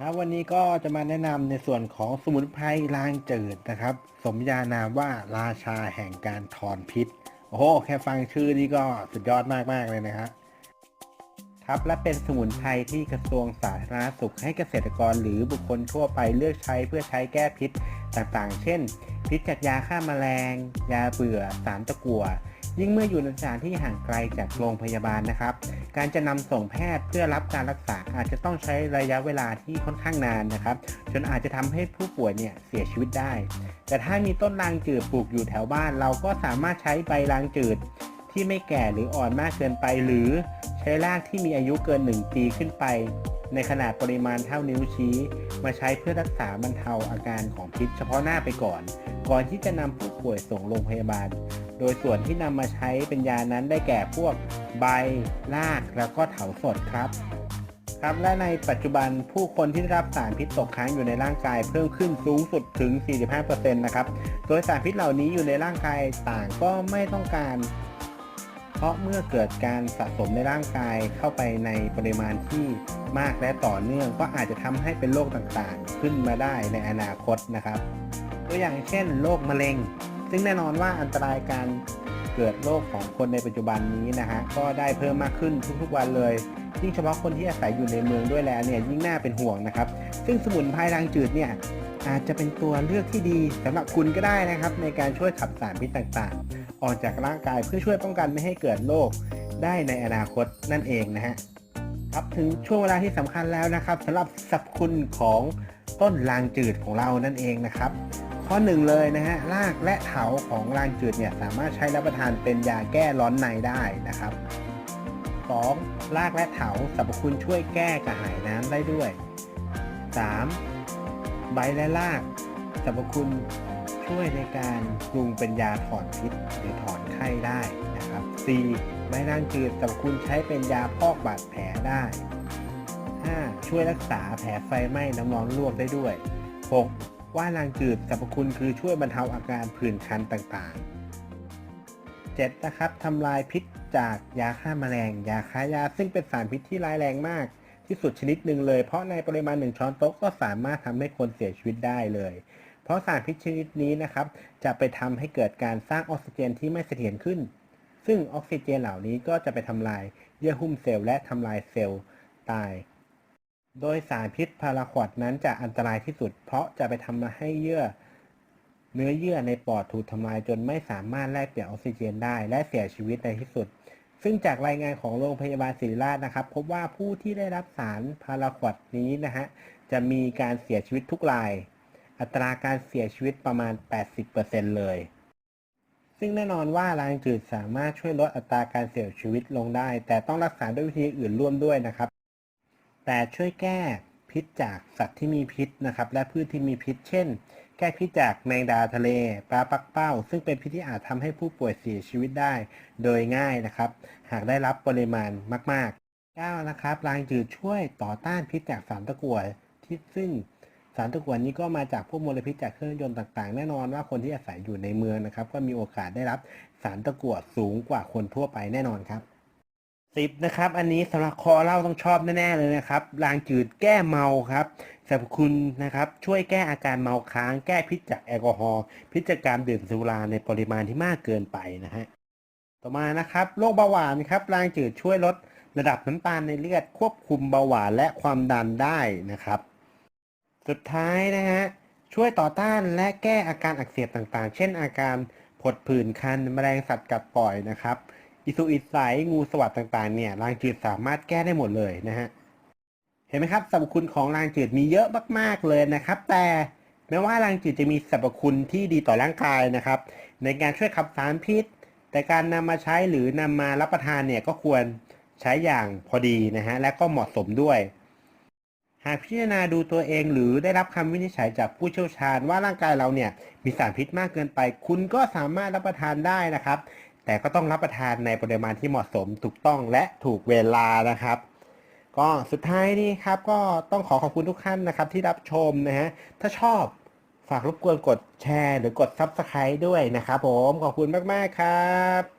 ครับวันนี้ก็จะมาแนะนำในส่วนของสมุนไพรล้างจืดนะครับ สมญานามว่าราชาแห่งการถอนพิษ โอ้โห แค่ฟังชื่อนี่ก็สุดยอดมาก ๆ เลยนะครับครับและเป็นสมุนไพรที่กระทรวงสาธารณสุขให้เกษตรกรหรือบุคคลทั่วไปเลือกใช้เพื่อใช้แก้พิษต่างๆ เช่น พิษจากยาฆ่าแมลง ยาเบื่อ สารตะกั่ว ยิ่งเมื่ออยู่ในสถานที่ห่างไกลจากโรงพยาบาลนะครับ การจะนำส่งแพทย์เพื่อรับการรักษาอาจจะต้องใช้ระยะเวลาที่ค่อนข้างนานนะครับ จนอาจจะทำให้ผู้ป่วยเนี่ยเสียชีวิตได้ แต่ถ้ามีต้นรางจืดปลูกอยู่แถวบ้าน เราก็สามารถใช้ใบรางจืดที่ไม่แก่หรืออ่อนมากเกินไปหรือใช้รากที่มีอายุเกิน 1 ปีขึ้นไป ในขนาดปริมาณเท่านิ้วชี้ มาใช้เพื่อรักษาบรรเทาอาการของพิษเฉพาะหน้าไปก่อน ก่อนที่จะนำผู้ป่วยส่งโรงพยาบาล โดยส่วนที่นำมาใช้เป็นยานั้นได้แก่พวกใบรากแล้วก็เถาสดครับ ครับและในปัจจุบันผู้คนที่ได้รับสารพิษตกค้างอยู่ในร่างกายเพิ่มขึ้นสูงสุดถึง 45%นะครับ โดยสารพิษเหล่านี้อยู่ในร่างกายต่างก็ไม่ต้องการ เพราะเมื่อเกิดการสะสมในร่างกายเข้าไปในปริมาณที่มากและต่อเนื่องก็อาจจะทำให้เป็นโรคต่างๆ ขึ้นมาได้ในอนาคตนะครับ ตัวอย่างเช่นโรคมะเร็ง ซึ่งแน่นอนว่าอันตรายการเกิดโรคของคนในปัจจุบันนี้นะฮะก็ได้เพิ่มมากขึ้นทุกๆวันเลยยิ่งเฉพาะคนที่อาศัยอยู่ในเมืองด้วยแล้วเนี่ยยิ่งน่าเป็นห่วงนะครับ ซึ่งสมุนไพรรางจืดเนี่ยอาจจะเป็นตัวเลือกที่ดีสำหรับคุณก็ได้นะครับ ในการช่วยขับสารพิษต่างๆ ออกจากร่างกายเพื่อช่วยป้องกันไม่ให้เกิดโรคได้ในอนาคตนั่นเองนะฮะครับถึงช่วงเวลาที่สำคัญแล้วนะครับสำหรับสรรพคุณของต้นรางจืดของเรานั่นเองนะครับ ข้อหนึ่งเลยนะฮะรากและเถาของรางจืดเนี่ยสามารถใช้รับประทานเป็นยาแก้ร้อนในได้นะครับ 2. รากและเถาสรรพคุณช่วยแก้กระหายน้ำได้ด้วย 3. ใบและรากสรรพคุณช่วยในการปรุงเป็นยาถอนพิษหรือถอนไข้ได้นะครับ 4. ใบรางจืดสรรพคุณใช้เป็นยาพอกบาดแผลได้ 5. ช่วยรักษาแผลไฟไหม้น้ำร้อนลวกได้ด้วย 6. ว่านรางจืดสรรพคุณคือช่วยบรรเทาอาการผื่นคันต่างๆ 7. นะครับทำลายพิษจากยาฆ่าแมลง ยาฆ่ายาซึ่งเป็นสารพิษที่ร้ายแรงมาก ที่สุดชนิดหนึ่งเลย เพราะในปริมาณ 1 ช้อนโต๊ะก็สามารถทำให้คนเสียชีวิตได้เลย เพราะสารพิษชนิดนี้นะครับจะไปทำให้เกิดการสร้างออกซิเจนที่ไม่เสถียรขึ้น ซึ่งออกซิเจนเหล่านี้ก็จะไปทำลายเยื่อหุ้มเซลล์และทำลายเซลล์ตาย โดยสารพิษพาราควอดนั้นจะอันตรายที่สุด เพราะจะไปทำให้เยื่อ เนื้อเยื่อในปอดถูกทำลายจนไม่สามารถแลกเปลี่ยนออกซิเจนได้ และเสียชีวิตในที่สุด ซึ่งจากรายงานของโรงพยาบาลศิริราชนะครับ พบว่าผู้ที่ได้รับสารพาราควอดนี้นะฮะจะมีการเสียชีวิตทุกราย อัตราการเสียชีวิตประมาณ 80%เลย ซึ่งแน่นอนว่ารางจืดสามารถช่วยลดอัตราการเสียชีวิตลงได้ แต่ต้องรักษาด้วยวิธีอื่นร่วมด้วยนะครับ แต่ช่วยแก้พิษจากสัตว์ที่มีพิษนะครับ และพืชที่มีพิษ เช่น แก้พิษจากแมงดาทะเล ปลาปักเป้า ซึ่งเป็นพิษที่อาจทำให้ผู้ป่วยเสียชีวิตได้โดยง่ายนะครับ หากได้รับปริมาณมากๆ 9. นะครับรางจืดช่วยต่อต้านพิษจากสารตะกั่วที่ซึ่งสารตะกั่วนี้ก็มาจากพวกมลพิษจากเครื่องยนต์ต่างๆ แน่นอนว่าคนที่อาศัยอยู่ในเมืองนะครับ ก็มีโอกาสได้รับสารตะกั่วสูงกว่าคนทั่วไปแน่นอนครับ สิบนะครับ อันนี้สำหรับคอเล่าต้องชอบแน่ๆเลยนะครับรางจืดแก้เมาครับสรรพคุณนะครับ ช่วยแก้อาการเมาค้าง แก้พิษจากแอลกอฮอล์พิษจากการดื่มสุราในปริมาณที่มากเกินไปนะฮะต่อมานะครับโรคเบาหวานครับรางจืดช่วยลดระดับน้ำตาลในเลือดควบคุมเบาหวานและความดันได้นะครับ สุดท้ายนะฮะช่วยต่อต้านและแก้อาการอักเสบต่างๆ เช่นอาการผดผื่นคันแมลงสัตว์กัดปล่อยนะครับ อิสุอิสัยงูสวัสดต่างๆเนี่ยรางจืดสามารถแก้ได้หมดเลยนะฮะเห็นไหมครับสรรพคุณของรางจืดมีเยอะมากๆเลยนะครับ แต่แม้ว่ารางจืดจะมีสรรพคุณที่ดีต่อร่างกายนะครับ ในการช่วยขับสารพิษ แต่การนำมาใช้หรือนำมารับประทานเนี่ยก็ควรใช้อย่างพอดีนะฮะและก็เหมาะสมด้วย หากพิจารณาดูตัวเองหรือได้รับคำวินิจฉัยจากผู้เชี่ยวชาญว่าร่างกายเราเนี่ยมีสารพิษมากเกินไป คุณก็สามารถรับประทานได้นะครับ แต่ก็ต้องรับประทานในปริมาณที่เหมาะสมถูกต้องและถูกเวลานะครับ ก็สุดท้ายนี่ครับก็ต้องขอขอบคุณทุกท่านนะครับที่รับชมนะฮะถ้าชอบฝากรบกวนกดแชร์ หรือกด Subscribe ด้วยนะครับผมขอบคุณมาก ๆ ครับ